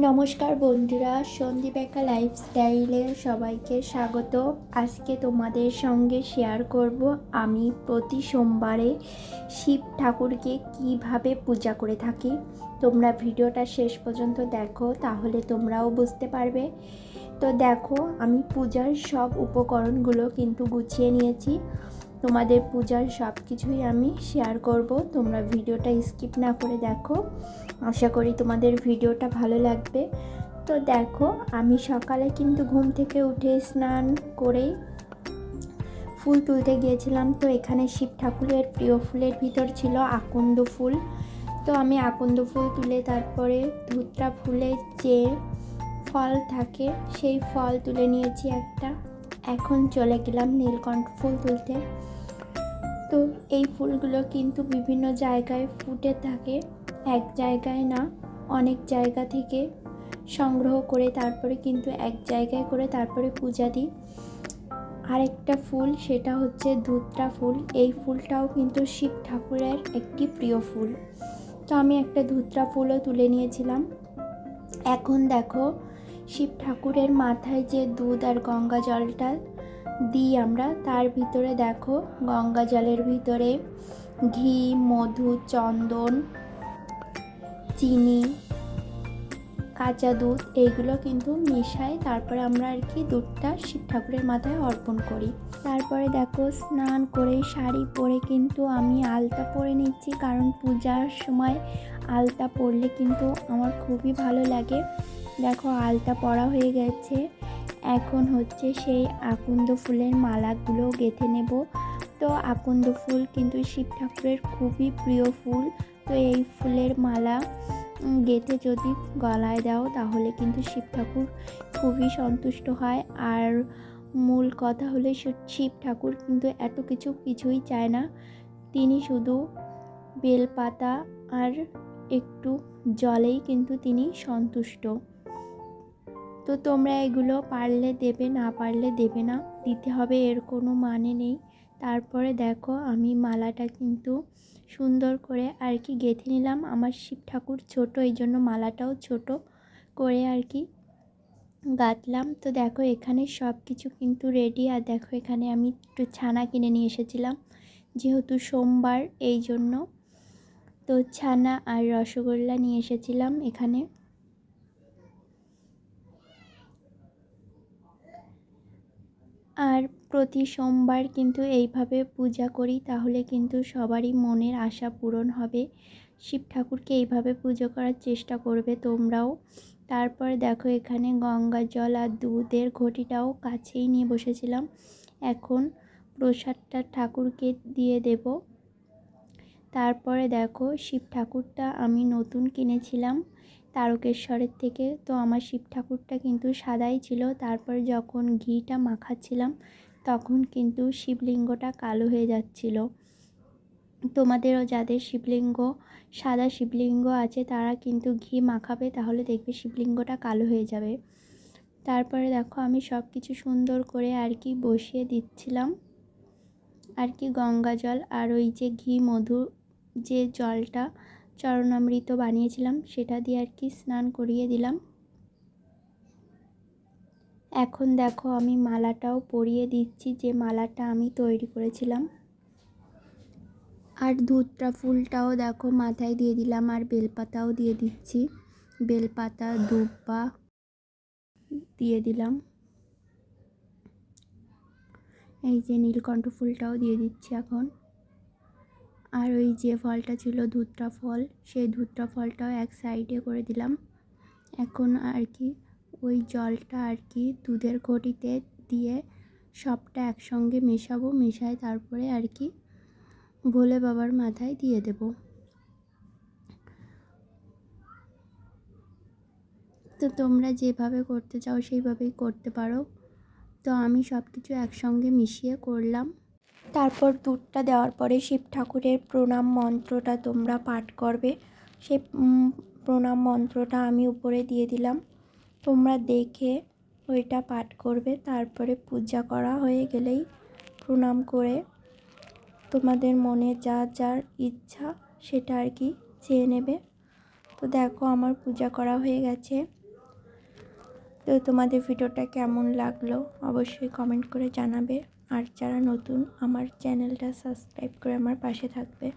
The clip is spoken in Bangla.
নমস্কার বন্ধুরা সন্দীপ একা লাইফস্টাইলে সবাইকে স্বাগত। আজকে তোমাদের সঙ্গে শেয়ার করব আমি প্রতি সোমবারে শিব ঠাকুরকে কীভাবে পূজা করে থাকি। তোমরা ভিডিওটা শেষ পর্যন্ত দেখো, তাহলে তোমরাও বুঝতে পারবে। তো দেখো, আমি পূজার সব উপকরণগুলো কিন্তু গুছিয়ে নিয়েছি। তোমাদের পূজার সব কিছুই আমি শেয়ার করব। তোমরা ভিডিওটা স্কিপ না করে দেখো। আশা করি তোমাদের ভিডিওটা ভালো লাগবে। তো দেখো, আমি সকালে কিন্তু ঘুম থেকে উঠে স্নান করেই ফুল তুলতে গিয়েছিলাম। তো এখানে শিব ঠাকুরের প্রিয় ফুলের ভিতর ছিল আকন্দ ফুল। তো আমি আকন্দ ফুল তুলে তারপরে ধুত্রা ফুলের যে ফল থাকে, সেই ফল তুলে নিয়েছি একটা। এখন চলে গেলাম নীলকণ্ঠ ফুল তুলতে। তো এই ফুলগুলো কিন্তু বিভিন্ন জায়গায় ফুটে থাকে, এক জায়গায় না, অনেক জায়গা থেকে সংগ্রহ করে তারপরে কিন্তু এক জায়গায় করে তারপরে পূজা দিই। আরেকটা ফুল সেটা হচ্ছে ধুত্রা ফুল। এই ফুলটাও কিন্তু শিব ঠাকুরের একটি প্রিয় ফুল। তো আমি একটা ধুত্রা ফুলও তুলে নিয়েছিলাম। এখন দেখো শিব ঠাকুরের মাথায় যে দুধ আর গঙ্গা জলটা দিই আমরা, তার ভিতরে দেখো গঙ্গা জলের ভিতরে ঘি, মধু, চন্দন, চিনি, কাঁচা দুধ, এইগুলো কিন্তু মিশাই তারপরে আমরা আর কি দুধটা শিব ঠাকুরের মাথায় অর্পণ করি। তারপরে দেখো স্নান করে শাড়ি পরে কিন্তু আমি আলতা পরে নিচ্ছি, কারণ পূজার সময় আলতা পরলে কিন্তু আমার খুবই ভালো লাগে। দেখো আলতা পরা হয়ে গেছে। এখন হচ্ছে সেই আকন্দ ফুলের মালাগুলো গেঁথে নেব। তো আকন্দ ফুল কিন্তু শিব ঠাকুরের খুবই প্রিয় ফুল। তো এই ফুলের মালা গেঁথে যদি গলায় দাও তাহলে কিন্তু শিব ঠাকুর খুবই সন্তুষ্ট হয়। আর মূল কথা হলে শিব ঠাকুর কিন্তু এত কিছু কিছুই চায় না। তিনি শুধু বেলপাতা আর একটু জলেই কিন্তু তিনি সন্তুষ্ট। তো তোমরা এগুলো পারলে দেবে, না পারলে দেবে না। দিতে হবে, এর কোনো মানে নেই। তারপরে দেখো, আমি মালাটা কিন্তু সুন্দর করে আর কি গেঁথে নিলাম। আমার শিব ঠাকুর ছোট, এই জন্য মালাটাও ছোট করে আর কি গাঁথলাম। তো দেখো, এখানে সব কিছু কিন্তু রেডি আর দেখো, এখানে আমি একটু ছানা কিনে নিয়ে এসেছিলাম, যেহেতু সোমবার, এই জন্য। তো ছানা আর রসগোল্লা নিয়ে এসেছিলাম এখানে। আর প্রতি সোমবার কিন্তু এইভাবে পূজা করি, তাহলে কিন্তু সবারই মনের আশা পূরণ হবে। শিব ঠাকুরকে এইভাবে পুজো করার চেষ্টা করবে তোমরাও। তারপর দেখো এখানে গঙ্গা জল আর দুধের ঘটিটাও কাছেই নিয়ে বসেছিলাম। এখন প্রসাদটা ঠাকুরকে দিয়ে দেব। তারপরে দেখো শিব ঠাকুরটা আমি নতুন কিনেছিলাম। তারকেশ্বরের থেকে। তো আমার শিব ঠাকুরটা কিন্তু সাদাই ছিল। তারপর যখন ঘিটা মাখাচ্ছিলাম, তখন কিন্তু শিবলিঙ্গটা কালো হয়ে যাচ্ছিল। তোমাদেরও যাদের শিবলিঙ্গ, সাদা শিবলিঙ্গ আছে, তারা কিন্তু ঘি মাখাবে, তাহলে দেখবে শিবলিঙ্গটা কালো হয়ে যাবে। তারপরে দেখো, আমি সব কিছু সুন্দর করে আর কি বসিয়ে দিচ্ছিলাম। আর কি গঙ্গা জল আর ওই যে ঘি মধু যে জলটা চরণামৃত বানিয়েছিলাম, সেটা দিয়ে আর কি স্নান করিয়ে দিলাম। এখন দেখো আমি মালাটাও পরিয়ে দিচ্ছি, যে মালাটা আমি তৈরি করেছিলাম। আর দুধটা, ফুলটাও দেখো মাথায় দিয়ে দিলাম আর বেলপাতাও দিয়ে দিচ্ছি। বেলপাতা, দুব্বা দিয়ে দিলাম। এই যে নীলকণ্ঠ ফুলটাও দিয়ে দিচ্ছি এখন। আর ওই যে ফলটা ছিল ধুতরা ফল, সেই ধুতরা ফলটাও এক সাইডে করে দিলাম। এখন আর কি ওই জলটা আর কি দুধের ঘটিতে দিয়ে সবটা একসঙ্গে মেশাবো, মেশায় তারপরে আর কি ভোলে বাবার মাথায় দিয়ে দেব। তো তোমরা যেভাবে করতে চাও সেইভাবেই করতে পারো। তো আমি সব কিছু একসঙ্গে মিশিয়ে করলাম। তারপর দুধটা দেওয়ার পরে শিব ঠাকুরের প্রণাম মন্ত্রটা তোমরা পাঠ করবে। সে প্রণাম মন্ত্রটা আমি উপরে দিয়ে দিলাম। তোমরা দেখে ওইটা পাঠ করবে। তারপরে পূজা করা হয়ে গেলেই প্রণাম করে তোমাদের মনে যা, যার ইচ্ছা সেটা আর কি চেয়ে নেবে। তো দেখো আমার পূজা করা হয়ে গেছে। তো তোমাদের ভিডিওটা কেমন লাগল অবশ্যই কমেন্ট করে জানাবে। আর যারা নতুন আমার চ্যানেলটা সাবস্ক্রাইব করে আমার পাশে থাকবে।